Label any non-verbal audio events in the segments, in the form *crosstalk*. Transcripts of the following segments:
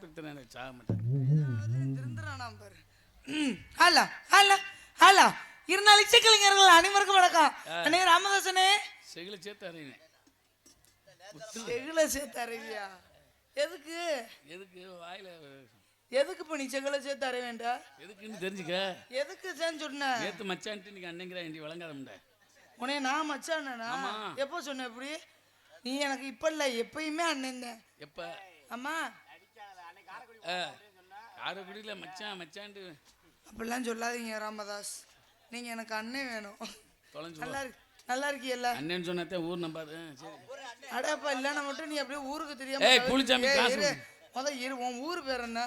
பிரித்தன எனக்கு சாக மாட்டேன் இருந்தாலும் இசைக்கலைஞர்கள் அனைவருக்கும் வணக்கம். அண்ணே ராமதாசனே. செகில சேர்த்து அறிவினேன் செகுல சேர்த்து அறிவியா எதுக்கு? எதுக்கு? வாயில எதுக்கு இப்போ நீ செகுல சேர்த்து அறி வேண்டாம் எதுக்குன்னு தெரிஞ்சுக்க. எதுக்கு சேர்ந்து சொன்ன? மச்சான்ட்டு இன்னைக்கு அன்னைங்கிறா இண்டி வழங்காத முண்ட உனே நான் மச்சானா. எப்போ சொன்ன இப்படி? நீ எனக்கு இப்ப இல்ல எப்பயுமே அண்ணன் தான். எப்ப? ஆ, காரைக்குடியில மச்சான் மச்சான்ட்டு. அப்படிலாம் சொல்லாதீங்க ராமதாஸ். நீங்க எனக்கு அண்ணன் வேணும். தொலைஞ்சு நல்லா இருக்கு நல்லா இருக்கியல்ல? அண்ணன் சொன்னாத்தே ஊர் சரி. அடப்பா இல்லைன்னா மட்டும் நீ அப்படியே ஊருக்கு தெரியாம ஏய், புளிச்சாமி, காசு. முத இரு உன் ஊர் பேர் என்ன?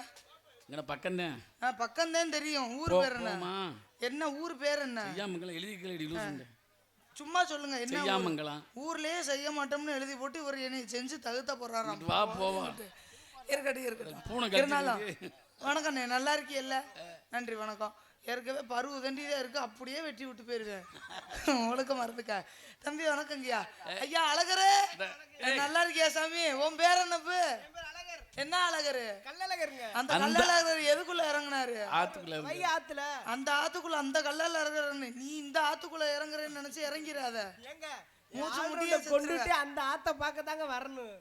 இங்கே பக்கம்தான். ஆ பக்கம்தான் தெரியும். ஊர் பேர் என்ன? என்ன ஊர் பேர் என்ன? செய்யாமங்கலம் எழுதி கேள்வி சும்மா சொல்லுங்க என்ன? செய்யாமங்கலம் ஊர்லயே செய்ய மாட்டோம்னு எழுதி போட்டு இவர் என்னை செஞ்சு தகுத்த போறாராம். வா போவா. இருக்கட்டும் இருக்கட்டும். இருந்தாலும் வணக்கண்ணே நல்லா இருக்கியல்ல? நன்றி வணக்கம். ஏற்கனவே பருவு தண்டி தான் இருக்கு அப்படியே வெட்டி விட்டு போயிருவேன். ஒழுக்க மறந்துக்க. தம்பி வணக்கங்கய்யா. ஐயா அழகரு. நல்லா இருக்கியா சாமி? உன் பேர் என்னப்பு என்ன அழகரு? கல்லழகருங்க. அந்த கல்லழகர் எதுக்குள்ள இறங்குனாரு? ஆத்துக்குள்ள. ஐயா ஆத்துல. அந்த ஆத்துக்குள்ள அந்த கல்லால இறங்குறன்னு நீ இந்த ஆத்துக்குள்ள இறங்குறேன்னு நினைச்சு இறங்கிடாத ஏங்க மூச்சு முடிய கொண்டுட்டு அந்த ஆத்த பார்க்க தாங்க வரணும்.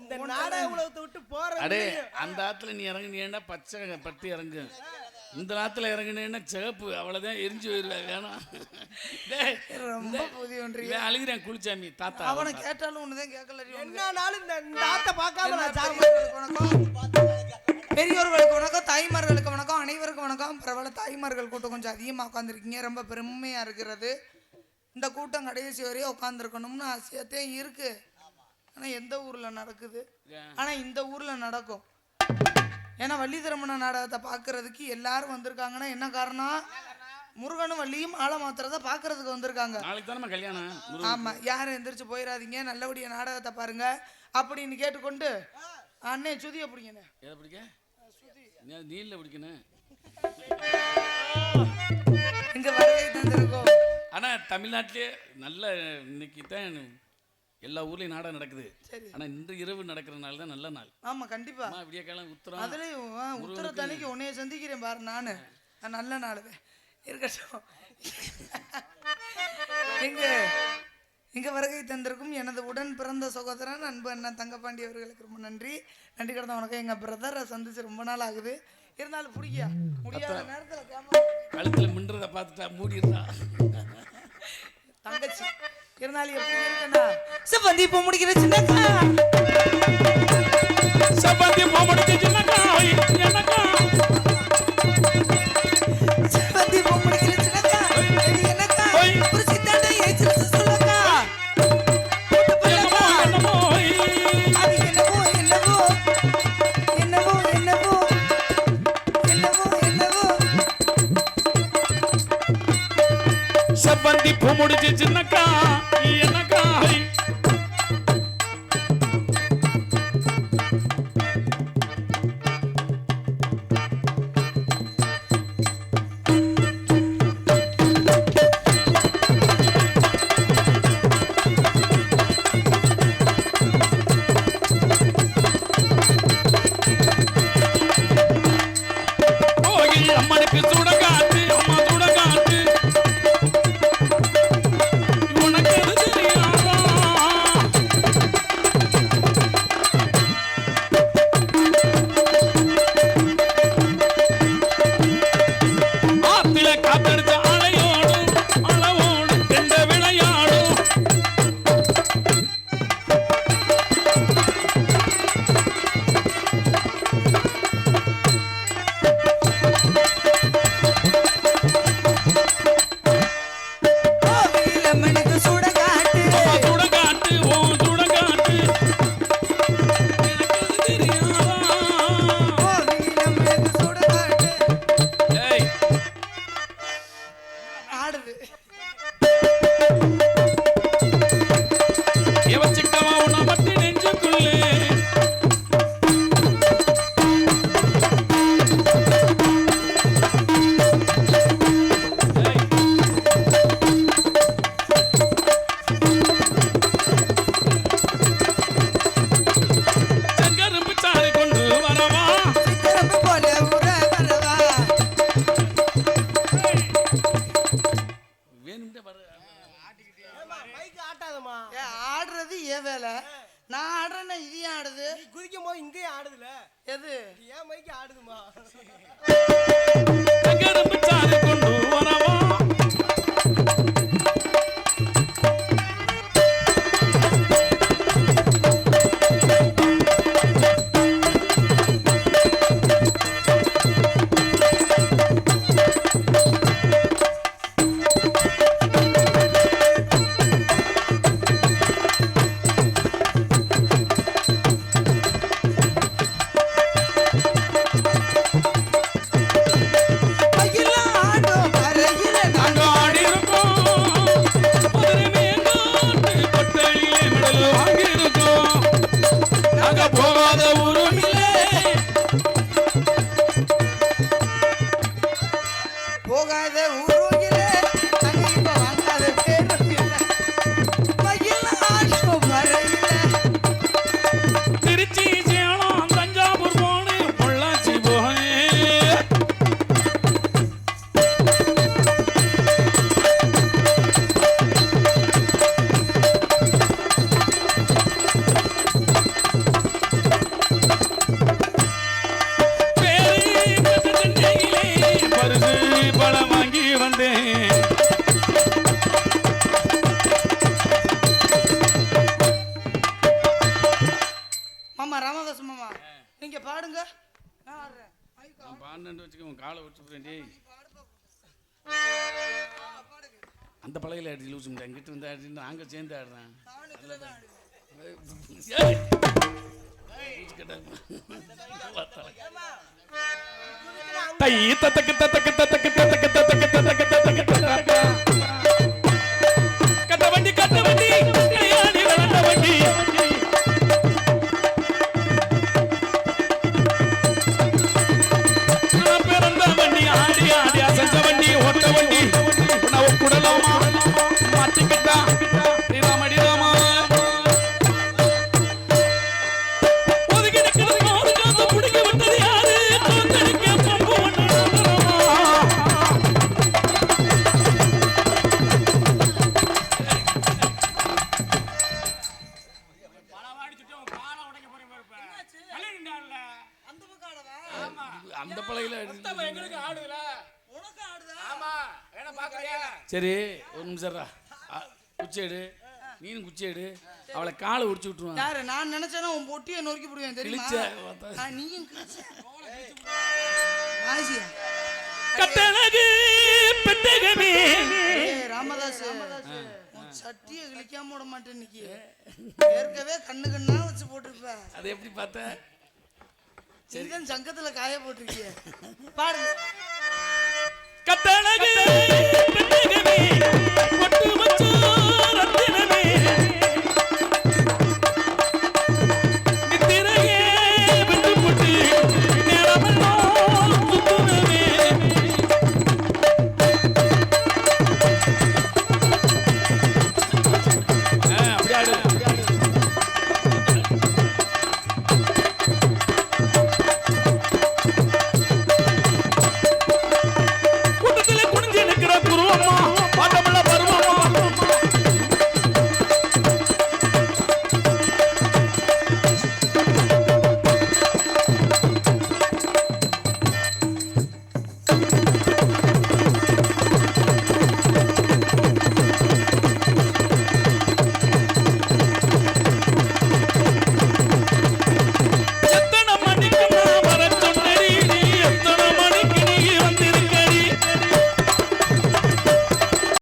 இந்த நாடக உலகத்தை விட்டு போற அடே அந்த ஆத்துல நீ இறங்குனீன்னா பச்சை பட்டி இறங்கு? இந்த ஆத்துல இறங்குனீன்னா சிகப்பு அவ்வளவுதான் எரிஞ்சு போயிருவேன் வேணாம். டேய், ரொம்ப புதிய ஒன்றிய. இவன் அழுகிறேன் குளிச்சாமி தாத்தா அவனை கேட்டாலும் ஒண்ணுதான் கேட்கல என்னனாலும் இந்த இந்த ஆத்த பார்க்காம நான் சாக பெரியவர்களுக்கு வணக்கம் பெரியோர்களுக்கு வணக்கம் தாய்மார்களுக்கு வணக்கம் அனைவருக்கும் வணக்கம். பரவாயில்ல தாய்மார்கள் கூட்டம் கொஞ்சம் அதிகமாக உட்காந்துருக்கீங்க ரொம்ப பெருமையாக இருக்கிறது. இந்த கூட்டம் கடைசி வரையும் உட்காந்துருக்கணும்னு ஆசையத்தையும் இருக்கு. ஆனால் எந்த ஊரில் நடக்குது? ஆனால் இந்த ஊரில் நடக்கும். ஏன்னா வள்ளி திருமண நாடகத்தை பார்க்கறதுக்கு எல்லாரும் வந்திருக்காங்கன்னா என்ன காரணம்? முருகனும் வள்ளியும் ஆள மாத்திரத்தை பார்க்கறதுக்கு வந்திருக்காங்க. நாளைக்கு கல்யாணம். ஆமா யாரும் எந்திரிச்சு போயிடாதீங்க நல்லபடியா நாடகத்தை பாருங்க அப்படின்னு கேட்டுக்கொண்டு அண்ணே சுதிய பிடிங்கண்ணே. எதை பிடிக்க? நீல்ல பிடிக்கணும். இங்க வருகை தந்திருக்கோம் ஆனா தமிழ்நாட்டிலே நல்ல இன்னைக்கு தான் எல்லா ஊர்லயும் நாடகம் நடக்குது. சரி. ஆனா இன்று இரவு நடக்கிற நாள் தான் நல்ல நாள். ஆமா கண்டிப்பா. விடிய காலம் உத்தரம் அதுலயும் உத்தரத்தன்னைக்கு உன்னைய சந்திக்கிறேன் பாரு நானு. நல்ல நாளுவே இருக்கட்டும். *laughs* இங்க இங்க வருகை தந்திருக்கும் எனது உடன் பிறந்த சகோதரன் அன்பு அண்ணன் தங்கப்பாண்டி அவர்களுக்கு ரொம்ப நன்றி. நன்றி கடந்த வணக்கம் எங்க பிரதரை சந்திச்சு ரொம்ப நாள் ஆகுது. இருந்தாலும் பிடிக்கா? முடியாத நேரத்துல கழுத்துல மின்றத பார்த்துட்டா மூடிடுறா. தங்கச்சி. இருந்தாலும் எப்படி இருக்கனா சிவந்தி இப்போ முடிக்கிற சின்னக்கா. சப்பாத்தி போமடிச்சு சின்னக்கா சப்பந்தி முடிச்சு சின்னக்கா என்ன ஆடணுமா ஏ ஆடுறது ஏன் வேலை? நான் ஆடுறேன்னா இது ஏன் ஆடுது. நீ குதிக்கும் போது இங்கேயும் ஆடுதுல. எது? ஏன் மைக்கு ஆடுதுமா கொண்டு வரவா பாடுங்க. நான் பாடுனு வச்சுக்க உன் காலை விட்டு டேய். அந்த பழகையில் ஆடி லூசுங்க இங்கிட்ட வந்து ஆடி நாங்கள் சேர்ந்து ஆடுறேன். தை தத்தக்கு தத்தக்கு தத்தக்கு தத்தக்கு சரி ஒரு நிமிஷம்டா அ, குச்சி எடு நீனும் குச்சி எடு அவளை காலை உடிச்சு விட்டுருவான் யாரு? நான் நினைச்சேன்னா உன் பொட்டியை நொறுக்கி போடுவேன் தெரியுமா? நீயும் கட்டழகு பெட்டகமே. ராமதாஸ் சட்டியை கிழிக்காம விட மாட்டேன் இன்னைக்கு. ஏற்கனவே கண்ணு கண்ணா வச்சு போட்டிருப்ப. அதை எப்படி பார்த்த? சரிதான் சங்கத்துல காய போட்டிருக்கிய. பாடுங்க. கட்டழகு Sim.